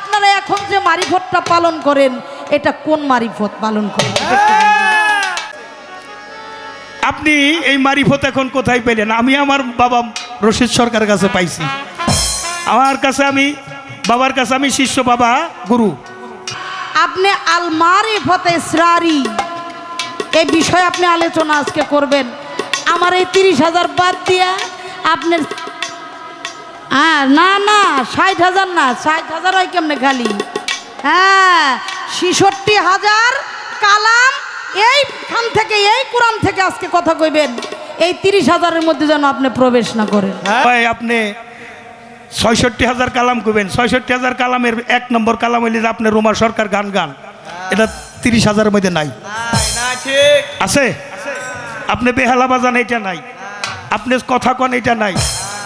আপনারা এখন যে মারিফতটা পালন করেন এটা কোন মারিফত পালন করেন? আপনি এই মারিফত এখন কোথায় পেলেন? আমি আমার বাবা রশিদ সরকারের কাছে পাইছি। আমার কাছে আমি বাবার কাছে আমি শিষ্য বাবা গুরু। আপনি আল মারিফতে ইসরারি এই বিষয়ে আপনি আলোচনা আজকে করবেন। আমার এই তিরিশ হাজার বাদ দিয়া আপনার হ্যাঁ না না ষাট হাজার না ষাট হাজার হয় কেমনে খালি? হ্যাঁ ছিষট্টি হাজার কালাম এইখান থেকে এই কোরআন থেকে আজকে কথা কইবেন। এই তিরিশ হাজারের মধ্যে যেন আপনি প্রবেশ না করেন। ভাই আপনি ছয়ষট্টি হাজার কালাম করবেন ছয়ষট্টি হাজার কালামের এক নম্বর কালাম হইলে যে আপনি রোমা সরকার গান গান। এটা তিরিশ হাজারের মধ্যে নাই। আছে। আপনি বেহালা বাজান এটা নাই। আপনি কথা কন এটা নাই।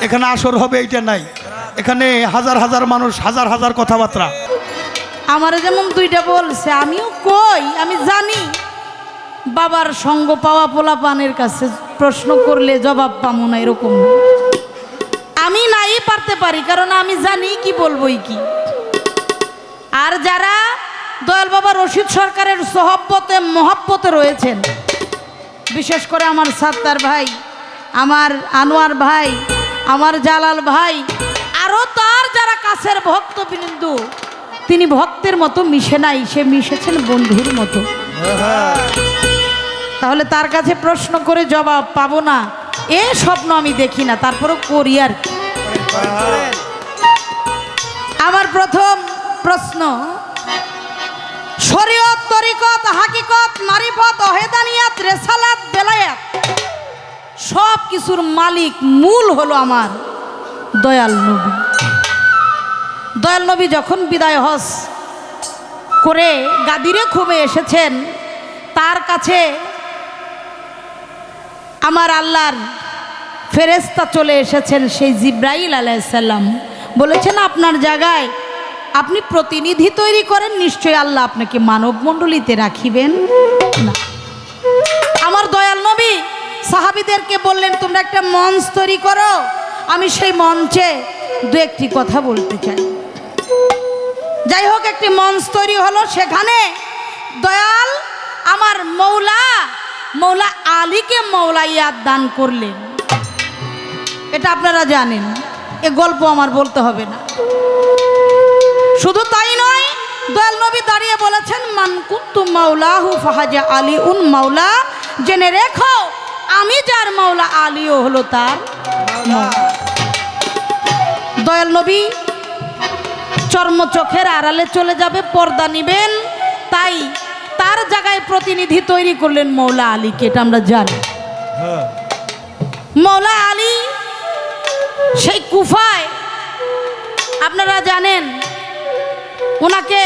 এখানে আসর হবে এটা নাই। এখানে হাজার হাজার মানুষ, হাজার হাজার কথাবার্তা। আমারে যেমন দুইটা বলছে, আমিও কই, আমি জানি। বাবার সঙ্গ পাওয়া পোলা পানের কাছে প্রশ্ন করলে জবাব পাবো না এরকম। আমি নাই পারতে পারি, কারণ আমি জানি কি বলবোই কি। আর যারা দয়াল বাবা রশিদ সরকারের সহব্বতে, মহাব্বতে রয়েছেন, বিশেষ করে আমার সাত্তার ভাই, আমার আনোয়ার ভাই আমার জালাল ভাই আরও তার যারা কাছের ভক্ত ভক্তবৃন্দু তিনি ভক্তের মতো মিশে নাই, সে মিশেছেন বন্ধুর মতো। তাহলে তার কাছে প্রশ্ন করে জবাব পাবো না। এ স্বপ্ন আমি দেখি না, তারপরও করি আর কি। আমার প্রথম প্রশ্ন, শরীয়ত, তরিকত, হাকিকত, মারিফত, অহেদানিয়াত, রেসালাত, বেলায়াত। সব কিছুর মালিক মূল হলো আমার দয়াল নবী। দয়াল নবী যখন বিদায় হস করে গাদিরে খুমে এসেছেন, তার কাছে আমার আল্লাহর ফেরেস্তা চলে এসেছেন, সেই জিব্রাইল আলাইসাল্লাম বলেছেন, আপনার জায়গায় আপনি প্রতিনিধি তৈরি করেন, নিশ্চয়ই আল্লাহ আপনাকে মানব মণ্ডলীতে রাখিবেন। না। আমার দয়াল নবী সাহাবিদেরকে বললেন, তোমরা একটা মঞ্চ তৈরি করো। আমি সেই মঞ্চে দু একটি কথা বলতে চাই। যাই হোক, একটি মঞ্চ তৈরি হলো। সেখানে দয়াল আমার মৌলা মৌলা আলীকে মৌলা ইয়াদ দান করলেন। এটা আপনারা জানেন, এ গল্প আমার বলতে হবে না। শুধু তাই নয়, দয়াল নবী দাঁড়িয়ে বলেছেন, মান কুন্তু মাওলাহু ফাহাজা আলী উন মাওলা। জেনে রেখো আমি যার মাওলা আলীও হলো তার। দয়াল নবী চর্ম চোখের আড়ালে চলে যাবে পর্দা নিবেন। তাই তার জায়গায় প্রতিনিধি তৈরি করলেন মৌলা আলীকে এটা আমরা জানি। মৌলা আলী সেই কুফায় আপনারা জানেন ওনাকে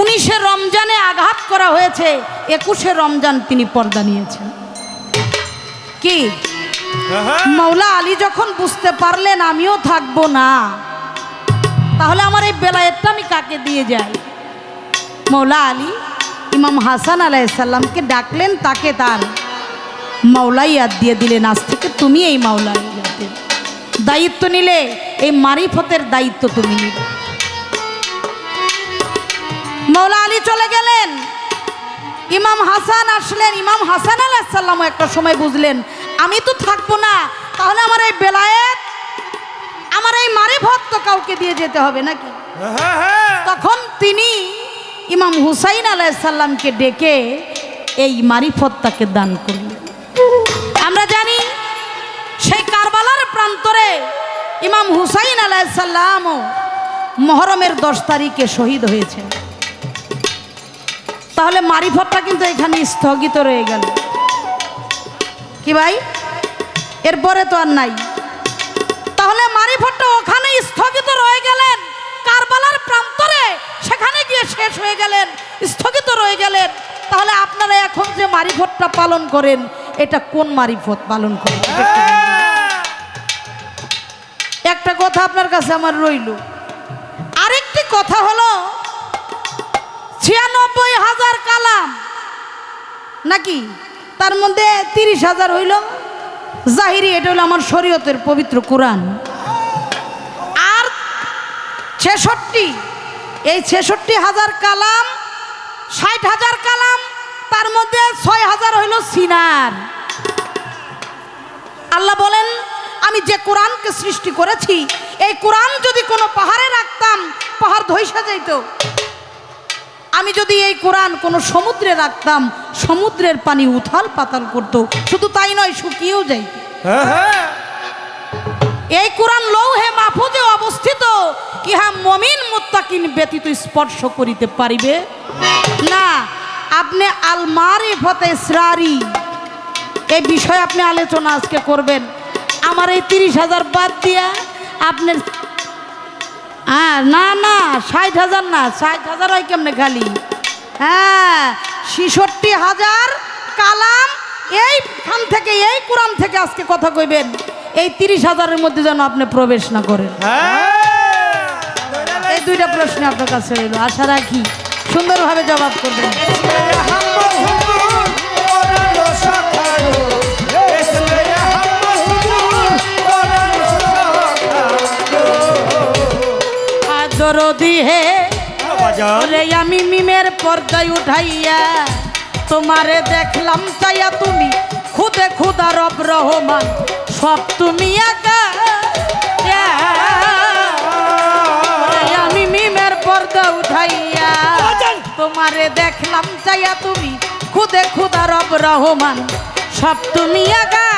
উনিশে রমজানে আঘাত করা হয়েছে একুশে রমজান তিনি পর্দা নিয়েছেন। কি? মৌলা আলী যখন বুঝতে পারলেন আমিও থাকব না, তাহলে আমার এই বেলায়েতটা আমি কাকে দিয়ে যাই? মৌলা আলী ইমাম হাসান আলাইসাল্লামকে ডাকলেন, তাকে তার মাওলাইয়াত দিয়ে দিলেন। আজ থেকে তুমি এই মাওলাইয়াতের দায়িত্ব নিলে, এই মারিফতের দায়িত্ব তুমি নিলে। মৌলা আলী চলে গেলেন। ইমাম হাসান আসলেন ইমাম হাসান আলাইসাল্লাম একটা সময় বুঝলেন আমি তো থাকব না তাহলে আমার এই বেলায়েত আমার এই মারিফত তো কাউকে দিয়ে যেতে হবে নাকি? তখন তিনি ইমাম হুসাইন আলাইসাল্লামকে ডেকে এই মারিফতটাকে দান করলেন। আমরা জানি সেই কারবালার প্রান্তরে ইমাম হুসাইন আলাইসাল্লামও মহরমের দশ তারিখে শহীদ হয়েছেন। তাহলে মারিফতটা কিন্তু এখানে স্থগিত রয়ে গেল। কি ভাই? এরপরে তো আর নাই। তাহলে মারিফতটা ওখানে স্থগিত রয়ে গেলেন। কারবালার প্রান্তরে সেখানে গিয়ে শেষ হয়ে গেলেন, স্থগিত রয়ে গেলেন। তাহলে আপনারা এখন যে মারিফতটা পালন করেন, এটা কোন মারিফত পালন করেন? একটা কথা আপনার কাছে আমার রইল। আরেকটি কথা হলো ছিয়ানব্বই হাজার কালাম। নাকি? তার মধ্যে তিরিশ হাজার হইল জাহিরি, এটা হলো আমার শরীয়তের পবিত্র কোরআন। আর ছেষট্টি, এই ছেষট্টি হাজার কালাম, ষাট হাজার কালাম, তার মধ্যে ছয় হাজার হইল সিনার। আল্লাহ বলেন, আমি যে কোরআনকে সৃষ্টি করেছি, এই কোরআন যদি কোনো পাহাড়ে রাখতাম, পাহাড় ধৈসা যাইত। আমি যদি এই কোরআন কোনো সমুদ্রে রাখতাম সমুদ্রের পানি উথাল পাতাল করতো শুধু তাই নয় শুকিয়েও যাইত। এই কোরআন লৌহে মাহফুজে অবস্থিত ইহা মমিন মুত্তাকিন ব্যতীত স্পর্শ করিতে পারিবে না। আপনি আলমারি ফতে ইসরারি এই বিষয়ে আপনি আলোচনা আজকে করবেন। আমার এই তিরিশ হাজার বাদ দিয়া আপনার হ্যাঁ না না ষাট হাজার না ষাট হাজার হয় কেমনে খালি? হ্যাঁ ছিষট্টি হাজার কালাম এইখান থেকে এই কোরআন থেকে আজকে কথা কইবেন। এই তিরিশ হাজারের মধ্যে যেন আপনি প্রবেশ না করেন। এই দুইটা প্রশ্ন আপনার কাছে রইল আশা রাখি সুন্দরভাবে জবাব করবেন। দরদি হে রে আমি মিমের পর্দায় উঠাইয়া তোমারে দেখলাম চাইয়া তুমি খুদে খুদা রব রহমান সব তুমি একা। আমি মিমের পর্দা উঠাইয়া তোমারে দেখলাম চাইয়া তুমি খুদে খুদা রব রহমান সব তুমি একা।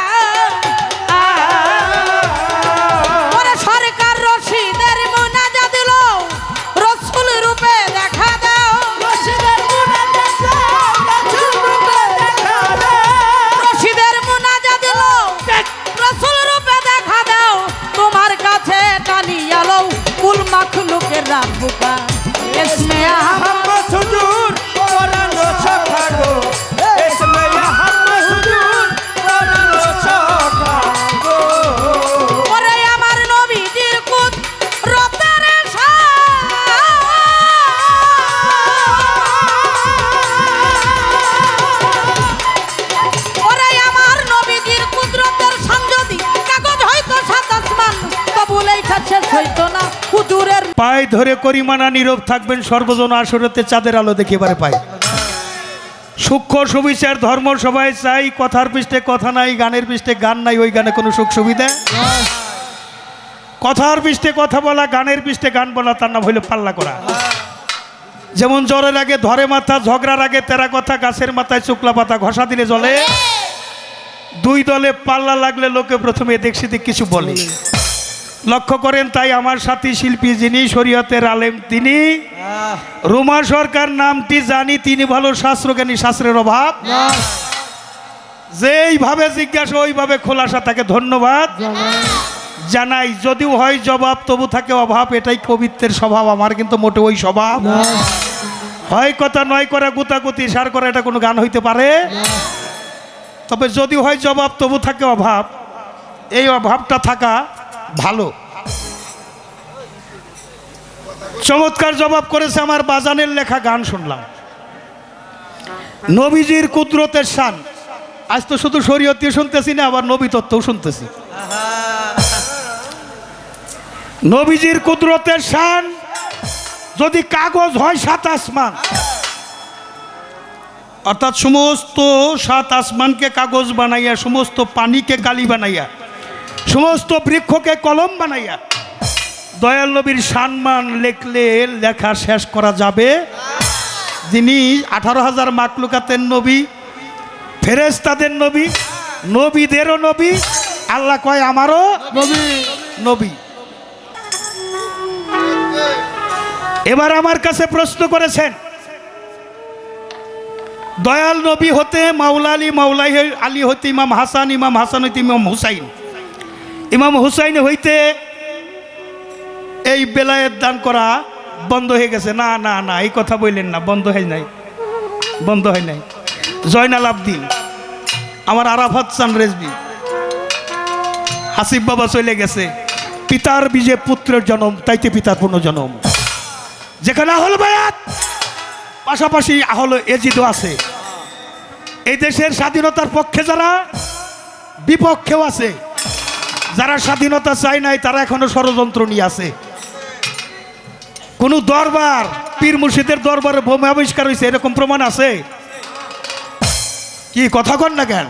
পায়ে ধরে করিমানা নীরব থাকবেন, সর্বজন আসরতে চাঁদের আলো দেখে এবারে পাই সূক্ষ্ম সুবিচার ধর্ম সবাই চাই, কথার পৃষ্ঠে কথা নাই, গানের পৃষ্ঠে গান নাই, ওই গানে কোনো সুখ সুবিধা? কথার পৃষ্ঠে কথা বলা, গানের পৃষ্ঠে গান বলা, তার নাম হইলে পাল্লা করা। যেমন জ্বরের আগে ধরে মাথা, ঝগড়ার আগে তেরা কথা, গাছের মাথায় শুক্লা পাতা ঘষা দিলে জলে দুই দলে পাল্লা লাগলে লোকে প্রথমে দেখছি কিছু বলে। লক্ষ্য করেন তাই আমার সাথী শিল্পী যিনি শরীয়তের আলেম তিনি। রুমা সরকার নামটি জানি তিনি ভালো শাস্ত্রজ্ঞানী শাস্ত্রের অভাব। যেইভাবে জিজ্ঞাসা ওইভাবে খোলাসা তাকে ধন্যবাদ। জানাই। যদিও হয় জবাব তবু থাকে অভাব এটাই কবিত্বের স্বভাব আমার কিন্তু মোটে ওই স্বভাব। হয় কথা নয় করা গুতাগুতি সার করা এটা কোনো গান হইতে পারে। তবে যদি হয় জবাব তবু থাকে অভাব। এই অভাবটা থাকা ভালো। চমৎকার জবাব করেছে আমার বাজানের লেখা, গান শুনলাম। নবীজির কুদরতের শান। আজ তো শুধু শরীয়তীয় শুনতেছি না, আবার নবী তত্ত্বও শুনতেছি। নবীজির কুদরতের শান, যদি কাগজ হয় সাত আসমান। অর্থাৎ সমস্ত সাত আসমানকে কাগজ বানাইয়া, সমস্ত পানিকে কালি বানাইয়া সমস্ত বৃক্ষকে কলম বানাইয়া। দয়াল নবীর সম্মান লেখলে লেখা শেষ করা যাবে। যিনি আঠারো হাজার মাকলুকাতের নবী ফেরেস্তাদের নবী নবীদেরও নবী আল্লাহ কয় আমারও নবী। নবী। এবার আমার কাছে প্রশ্ন করেছেন দয়াল নবী হতে মাওলা আলী মাওলাই আলী হতে ইমাম হাসান ইমাম হাসান হইতে ইমাম হুসাইন। ইমাম হুসাইন হইতে এই বেলায়ের দান করা বন্ধ হয়ে গেছে। না না না, এই কথা বললেন না, বন্ধ হয় নাই, বন্ধ হয় নাই। জয়নাল আবদিন, আমার আরাফাত চান রেজবি হাসিফ বাবা চলে গেছে। পিতার বীজে পুত্রের জন্ম, তাইতে পিতার পুনর্জন্ম যেখানে আহল বায়াত, পাশাপাশি আহল এজিদও আছে। এই দেশের স্বাধীনতার পক্ষে যারা বিপক্ষেও আছে যারা স্বাধীনতা চায় নাই, তারা এখনও ষড়যন্ত্র নিয়ে আছে। কোনো দরবার, পীর মুর্শিদের দরবারে বোমা আবিষ্কার হয়েছে, এরকম প্রমাণ আছে? কি, কথা কন না কেন?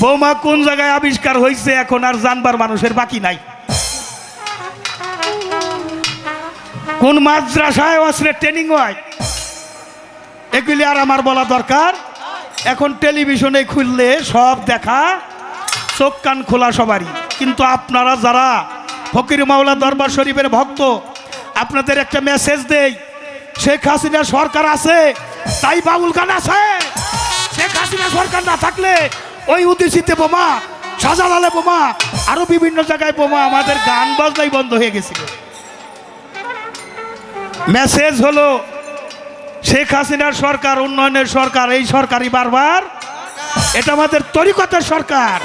বোমা কোন জায়গায় আবিষ্কার হয়েছে এখন আর জানবার মানুষের বাকি নাই? কোন মাদ্রাসায় অস্ত্রের ট্রেনিং হয়? এগুলি আর আমার বলা দরকার। এখন টেলিভিশনে খুললে সব দেখা চোখ কান খোলা সবারই। কিন্তু আপনারা যারা ফকির মাওলা দরবার শরীফের ভক্ত, আপনাদের একটা মেসেজ দেই। শেখ হাসিনা সরকার আছে, তাই বাউল গান আছে। শেখ হাসিনা সরকার না থাকলে ওই উদ্দেশিতে বোমা শাহজালালে বোমা, আরও বিভিন্ন জায়গায় বোমা আমাদের গান বাজনাই বন্ধ হয়ে গেছিল। মেসেজ হলো, শেখ হাসিনার সরকার, উন্নয়নের সরকার, এই সরকারই বারবার, এটা আমাদের তরিকতের সরকার।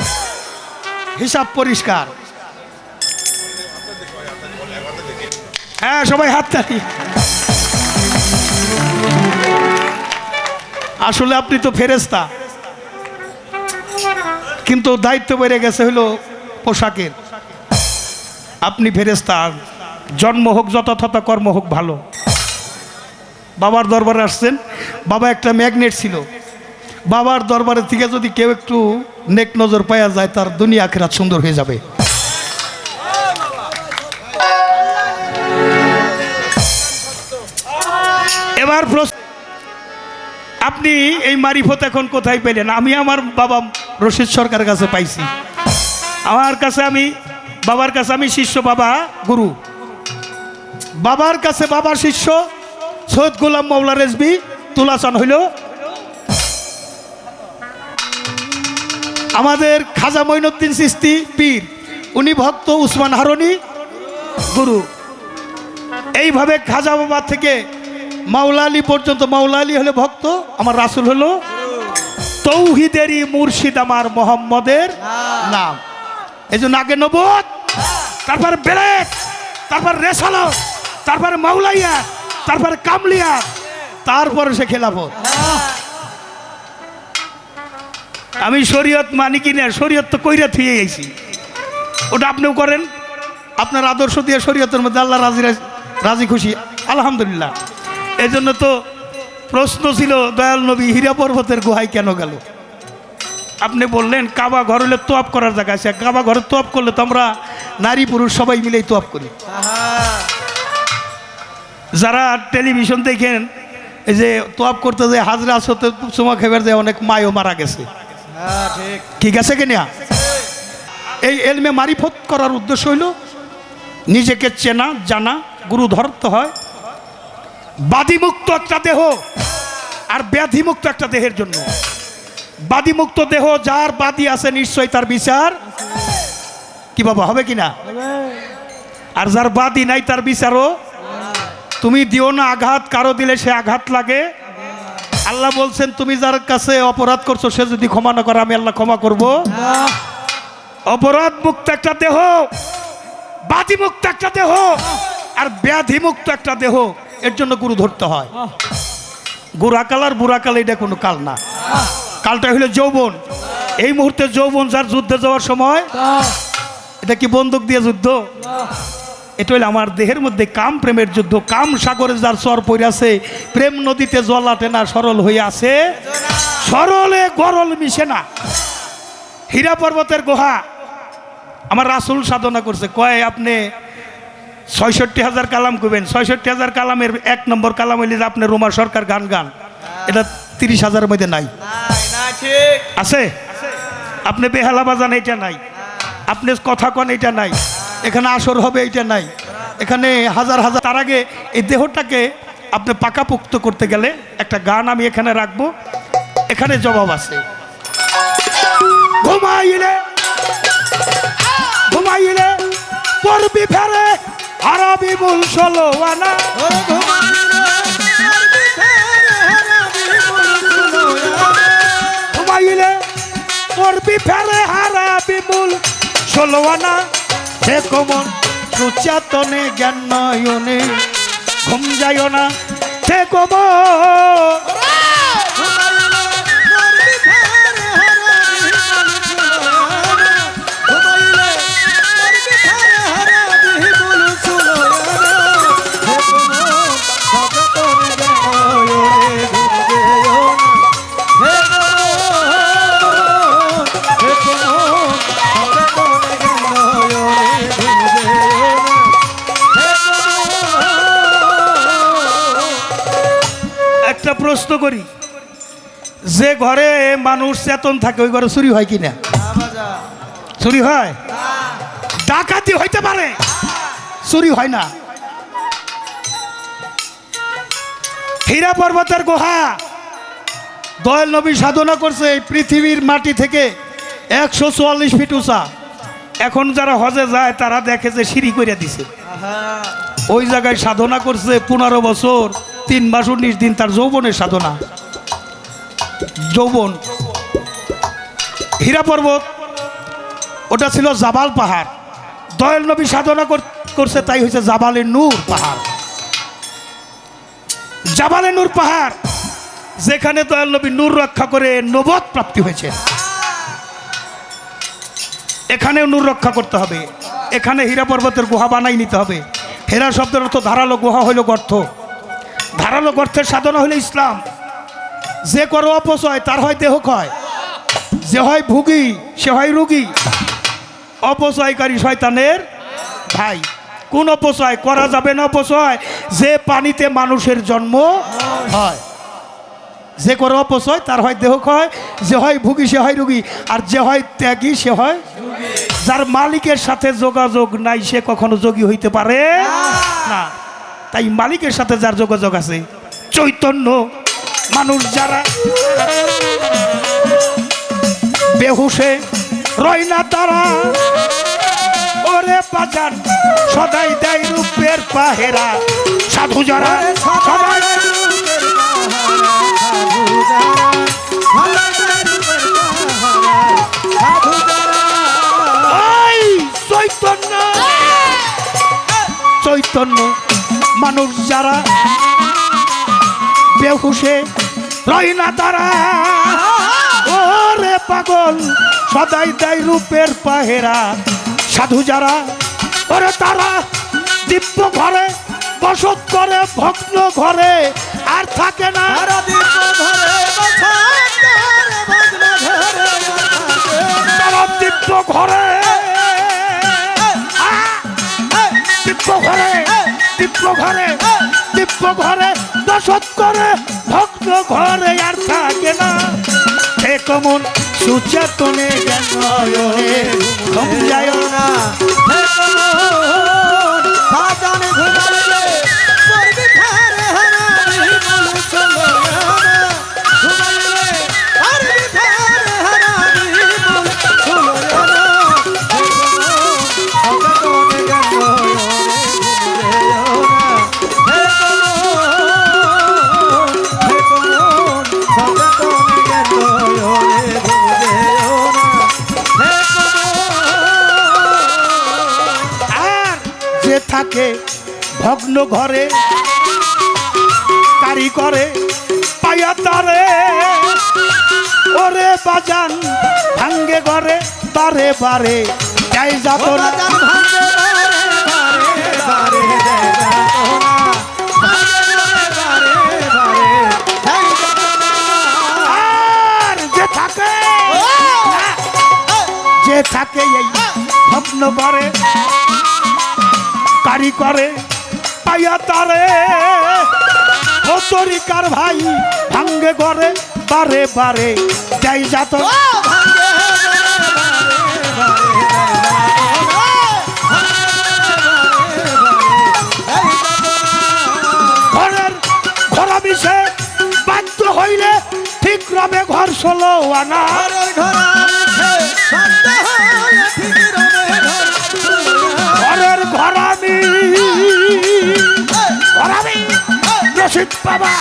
হিসাব পরিষ্কার। হ্যাঁ সবাই হাত তালি। আসলে আপনি তো ফেরেস্তা কিন্তু দায়িত্ব বেড়ে গেছে হলো পোশাকের। আপনি ফেরেস্তা জন্ম হোক, যথাযথ কর্ম হোক, ভালো। বাবার দরবারে আসছেন, বাবা একটা ম্যাগনেট ছিল। বাবার দরবারে থেকে যদি কেউ একটু নেক নজর পাওয়া যায়, তার দুনিয়া আখেরাত সুন্দর হয়ে যাবে। এবার আপনি এই মারিফত এখন কোথায় পেলেন? আমি আমার বাবা রশিদ সরকারের কাছে পাইছি। আমার কাছে আমি, বাবার কাছে আমি শিষ্য বাবা গুরু। বাবার কাছে বাবার শিষ্য সৈয়দ গোলাম মৌলা রেজবি তুলাচান হইল। আমাদের খাজা মঈনুদ্দিন সিস্তি পীর। উনি ভক্ত উসমান হারনি গুরু। এইভাবে খাজা বাবা থেকে মাওলা আলী পর্যন্ত, মাওলা আলী হলে ভক্ত, আমার রাসুল হলো তৌহিদেরই মুর্শিদ আমার মোহাম্মদের নাম। এই জন্য আগে নবদ তারপর বেলেট তারপর রেসালত, তারপর মাওলাইয়া, তারপর কামলিয়া, তারপরে সে খেলাফত। আমি শরীয়ত মানি কিনা শরীয়ত তো কইরা থুয়ে গেছি ওটা আপনিও করেন। আপনার আদর্শ দিয়ে শরীয়তের মধ্যে আল্লাহ রাজি রাজি- খুশি। আলহামদুলিল্লাহ। এই জন্য তো প্রশ্ন ছিল, দয়াল নবী হীরা পর্বতের গুহায় কেন গেল? আপনি বললেন, কাবা ঘর হলে তোয়াপ করার জায়গা আছে। কাবা ঘরে তোয়াপ করলে তো আমরা নারী পুরুষ সবাই মিলেই তোয়াপ করি। যারা টেলিভিশন দেখেন, এই যে তোয়াপ করতে যে হাজরা আসতে চুমা খেবার যায় অনেক মায়ও মারা গেছে। ঠিক আছে কিনা এই এলমে মারিফত করার উদ্দেশ্য হইল, নিজেকে চেনা, জানা গুরু ধরতে হয়। বাদিমুক্ত একটা দেহ আর ব্যাধিমুক্ত একটা দেহের জন্য। বাদিমুক্ত দেহ যার বাদি আছে নিশ্চয় তার বিচার। কি বাবা, হবে কিনা আর যার বাদি নাই তার বিচারও। তুমি দিও না আঘাত, কারও দিলে সে আঘাত লাগে। আল্লাহ বলছেন তুমি যার কাছে অপরাধ করছ সে যদি ক্ষমা না করে আমি আল্লাহ ক্ষমা করব। অপরাধ মুক্ত একটা দেহ বাদি মুক্ত একটা দেহ আর ব্যাধি মুক্ত একটা দেহ এর জন্য গুরু ধরতে হয়। গুড়াকাল আর বুড়াকাল এটা কোনো কাল না। কালটা হলো যৌবন। এই মুহূর্তে যৌবন যার যুদ্ধে যাওয়ার সময় এটা কি বন্দুক দিয়ে যুদ্ধ? এটা হলো আমার দেহের মধ্যে কাম প্রেমের যুদ্ধ। কাম সাগরে যার চর পড়ে আছে প্রেম নদীতে জল আটে না সরল হয়ে আছে সরলে গরল মিশে না। হীরা পর্বতের গুহা। আমার রাসুল সাধনা করছে কয় আপনি ছয়ষট্টি হাজার কালাম করবেন ছয়ষট্টি হাজার কালামের এক নম্বর কালাম হইলে আপনি রোমা সরকার গান গান। এটা তিরিশ হাজারের মধ্যে নাই। নাই আছে? আপনি বেহালা বাজান এটা নাই। আপনি কথা কন এটা নাই। এখানে আসর হবে এটা নাই। এখানে হাজার হাজার তার আগে এই দেহটাকে আপনি পাকাপোক্ত করতে গেলে একটা গান আমি এখানে রাখব। এখানে জবাব আছে। ঘুমাইলে ঘুমাইলে পড়বি ফেরে হারাবি মূল ষোলো আনা ঘুমাইলে আরবি ফেরে হারাবি মুলকুলো ঘুমাইলে সে কমন সুচাতনে জ্ঞান নয়নে ঘুম যায় না সে কমন প্রশ্ন করি। যে ঘরে মানুষ চেতন থাকে ওই ঘরে চুরি হয় কিনা? চুরি হয়? ডাকাতি হইতে পারে। চুরি হয় না। হীরা পর্বতের গুহা। দয়াল নবী সাধনা করছে এই পৃথিবীর মাটি থেকে একশো চুয়াল্লিশ ফিট উঁচা। এখন যারা হজে যায় তারা দেখে যে সিঁড়ি করে দিছে। ওই জায়গায় সাধনা করছে পনেরো বছর। তিন মাস উনিশ দিন তার যৌবনের সাধনা। যৌবন। হীরা পর্বত, ওটা ছিল জাবাল পাহাড়। দয়াল নবী সাধনা করছে, তাই হয়েছে জাবালে নূর পাহাড়। জাবালে নূর পাহাড়, যেখানে দয়াল নবী নূর রক্ষা করে নবদ প্রাপ্তি হয়েছে। এখানেও নূর রক্ষা করতে হবে। এখানে হীরা পর্বতের গুহা বানাই নিতে হবে। হেরা শব্দের অর্থ ধারালো গুহা হইল গর্ত। ধারালো গর্তের সাধনা হলে ইসলাম। যে করো অপচয়, তার হয় দেহ ক্ষয়। যে হয় ভুগি, সে হয় রুগী। অপচয়কারী শয়তানের ভাই। কোন অপচয়? করা যাবে না অপচয়। যে পানিতে মানুষের জন্ম হয়। যে করে অপচয়, তার হয় দেহ ক্ষয়। যে হয় ভুগি, সে হয় রুগী। আর যে হয় ত্যাগী, সে হয় যার মালিকের সাথে যোগাযোগ নাই, সে কখনো যোগী হইতে পারে না। তাই মালিকের সাথে যার যোগাযোগ আছে চৈতন্য মানুষ যারা বেহুসে রয় না তারা ওরে বাজার সদাই দেয় রূপের পাহেরা। সাধু যারা চৈতন্য চৈতন্য মানুষ যারা বেহুশে রয় না তারা। ওরে পাগল সদাই দেয় রূপের পাহেরা। সাধু যারা ওরে তারা দিব্য ঘরে বসত করে ভগ্ন ঘরে। আর থাকে না তারা দিব্য ঘরে দিব্য ঘরে দিব্য ঘরে দশত করে ভক্ত ঘরে আর থাকে না। এ কমন সুচেতনে যায় না থাকে ভগ্ন ঘরে কারি করে পায়া তারে ওরে বাজান ভাঙ্গে ঘরে বারে বারে যাই যাত না যে থাকে না, যে থাকে এই ভগ্ন ঘরে কারি করে পাইয়া তারে। ও তরিকার ভাই ভাঙ্গে ঘরে বারে বারে। যাই যাত ঘরের ঘরা বিষে বাধ্য হইলে ঠিক রবে ঘর ষোলো আনা। ঘরের রশিদ বাবা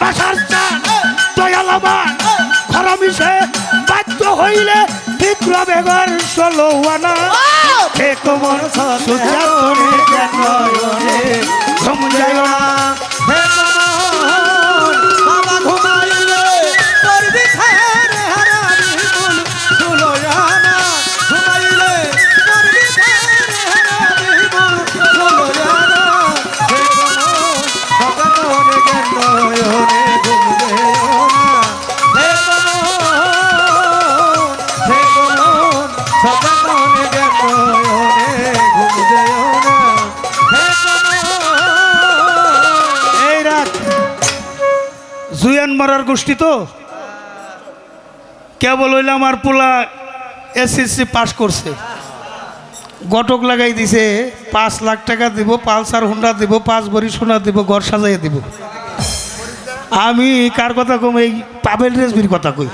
বাসার চান দয়ালবান খরমিশে বাধ্য হইলে রবে ঘর ষোলো আনা। কে কোমর জ্ঞানয়নে গোষ্ঠী তো? কেবল হইলে আমার পোলা এসএসসি পাস করছে। গটক লাগাই দিছে, পাঁচ লাখ টাকা দিব, পালসার হুন্ডা দিব, পাঁচ ভরি সোনা দিব, ঘর সাজাই দিব। আমি কার কথা কম? এই পাবেল রেসবির কথা কই।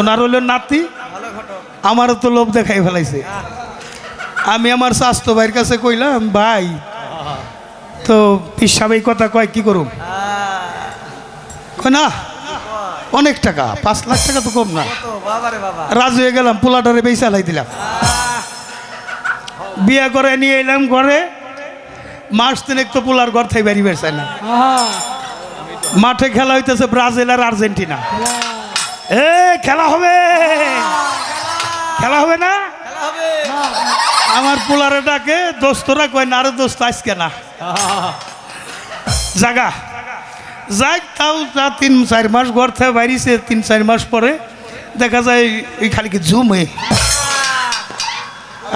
ওনার হইল নাতি, আমারও তো লোভ দেখাই ফেলাইছে। আমি আমার স্বাস্থ্য ভাইয়ের কাছে কইলাম, ভাই, তো পিসাব কথা কয়, কি করুম? না অনেক টাকা, পাঁচ লাখ টাকা তো কম না। রাজু হয়ে গেলাম পোলাটারে বেই চালাই দিলাম। বিয়ে করে নিয়ে এলাম ঘরে। মাস তিনেক তো পোলার ঘর থেকে বেরিয়ে বেরছে না। মাঠে খেলা হইতেছে ব্রাজিল আর আর্জেন্টিনা। এ, খেলা হবে। খেলা হবে না? আমার পোলারে ডাকে দোস্তরা কয় না, আরে দোস্ত, আজকে না। জাগা। যাই তাও তা তিন চার মাস ঘর থেকে বাইরিছে তিন চার মাস পরে দেখা যায় এই খালি কি ঝুম। হয়ে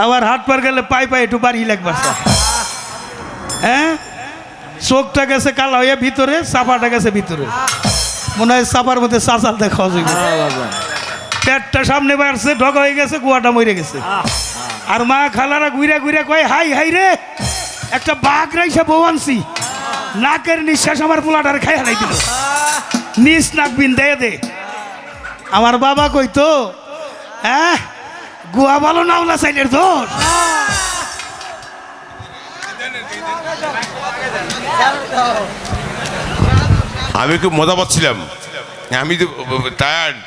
আবার হাট পার গেলে পাই পাই একটু বাড়ি লাগবার হ্যাঁ? চোখটা গেছে কালা হয়ে ভিতরে চাপাটা গেছে ভিতরে। মনে হয় চাপার মধ্যে চাচাল দেখা যাবে। পেটটা সামনে বাড়ছে ঢক হয়ে গেছে গুয়াটা মরে গেছে। আর মা খালারা ঘুরে ঘুরে কয় হাই হাই রে একটা বাঘ রাইছে বউ আনছি। নাকের নিঃশ্বাস আমার পোলাটার খাই হালাই দিল নিস নাক বিন দে দে। আমার বাবা কইতো হ্যাঁ গুয়া ভালো নাওলা সাইডের দোষ। আমি একটু মজা পাচ্ছিলাম। আমি তো টায়ার্ড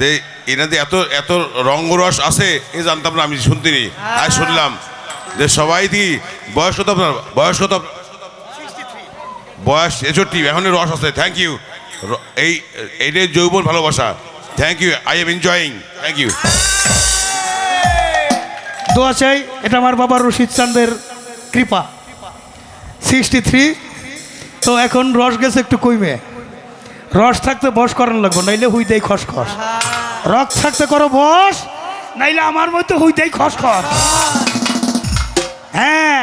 যে এনাতে এত এত রঙ্গরস আছে, এ জানতাম না, আমি শুনতিনি। আর শুনলাম যে সবাই কি বয়স কত আপনার বয়স কত আপনার? বয়স এষট্টি এখনই রস আছে থ্যাংক ইউ এই, এইটাই যৌবন ভালোবাসা thank you I am enjoying thank you দোয়া চাই, এটা আমার বাবা রশিদ চান্দের কৃপা। সিক্সটি থ্রি তো এখন রস গেছে একটু কইমে। রস থাকতে বস করানো লাগবো, নাইলে হুই দেয় খসখস। রস থাকতে করো বস, নাইলে আমার হুই দেয় খসখস। হ্যাঁ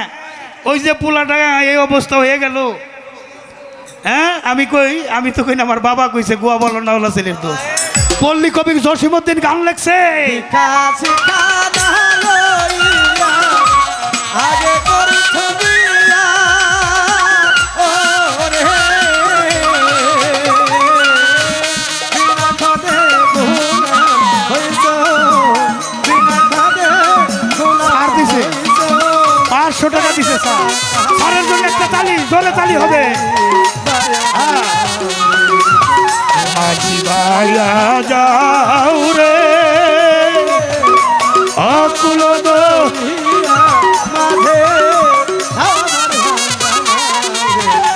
ওই যে পোলাটা, এই অবস্থা হয়ে গেল। হ্যাঁ? আমি কই? আমি তো কই না আমার বাবা কইছে গোয়া বলো না ওলা ছেলের দোষ। পল্লী কবি জসিমুদ্দিন গান লেখছে। পাঁচশো টাকা দিছে স্যার। স্যারের জন্য একটা তালি জোরে তালি হবে। মাঝি ভাইয়া যাও